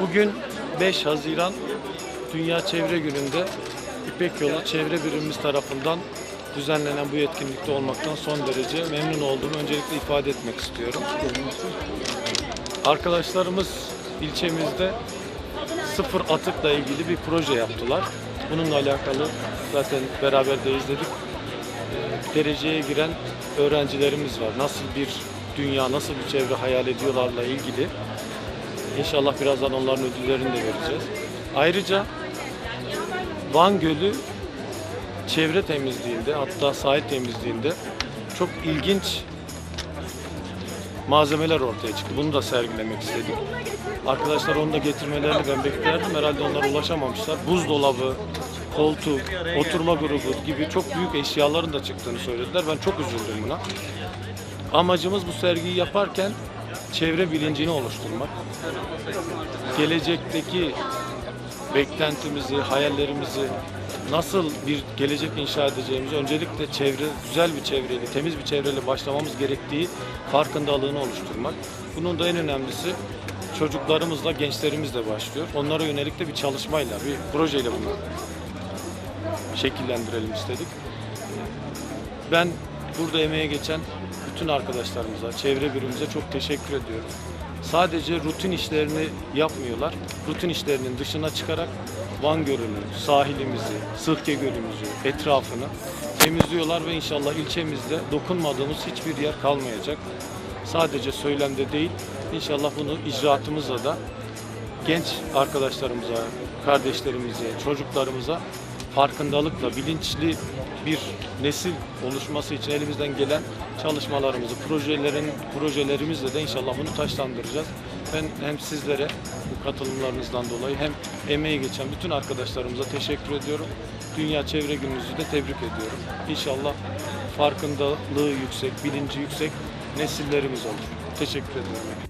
Bugün 5 Haziran Dünya Çevre Günü'nde İpek Yolu Çevre Birimimiz tarafından düzenlenen bu etkinlikte olmaktan son derece memnun olduğumu öncelikle ifade etmek istiyorum. Arkadaşlarımız ilçemizde sıfır atıkla ilgili bir proje yaptılar. Bununla alakalı zaten beraber de izledik. Ee, Dereceye giren öğrencilerimiz var. Nasıl bir dünya, nasıl bir çevre hayal ediyorlarla ilgili. İnşallah birazdan onların ödüllerini de vereceğiz. Ayrıca Van Gölü çevre temizliğinde hatta sahil temizliğinde çok ilginç malzemeler ortaya çıktı. Bunu da sergilemek istedik. Arkadaşlar onu da getirmelerini ben beklerdim. Herhalde onlara ulaşamamışlar. Buzdolabı, koltuk, oturma grubu gibi çok büyük eşyaların da çıktığını söylediler. Ben çok üzüldüm buna. Amacımız bu sergiyi yaparken çevre bilincini oluşturmak. Gelecekteki beklentimizi, hayallerimizi nasıl bir gelecek inşa edeceğimizi öncelikle çevre, güzel bir çevreyle, temiz bir çevreyle başlamamız gerektiği farkındalığını oluşturmak. Bunun da en önemlisi çocuklarımızla, gençlerimizle başlıyor. Onlara yönelik de bir çalışmayla, bir projeyle bunu şekillendirelim istedik. Ben burada emeğe geçen bütün arkadaşlarımıza, çevre birimimize çok teşekkür ediyorum. Sadece rutin işlerini yapmıyorlar. Rutin işlerinin dışına çıkarak Van Gölü'nü, sahilimizi, Sırke Gölü'müzü, etrafını temizliyorlar ve inşallah ilçemizde dokunmadığımız hiçbir yer kalmayacak. Sadece söylemde değil, inşallah bunu icraatımızla da genç arkadaşlarımıza, kardeşlerimize, çocuklarımıza farkındalıkla bilinçli bir nesil oluşması için elimizden gelen çalışmalarımızı, projelerin projelerimizle de inşallah bunu taşlandıracağız. Ben hem sizlere bu katılımlarınızdan dolayı hem emeği geçen bütün arkadaşlarımıza teşekkür ediyorum. Dünya Çevre Gününüzü de tebrik ediyorum. İnşallah farkındalığı yüksek, bilinci yüksek nesillerimiz olur. Teşekkür ediyorum.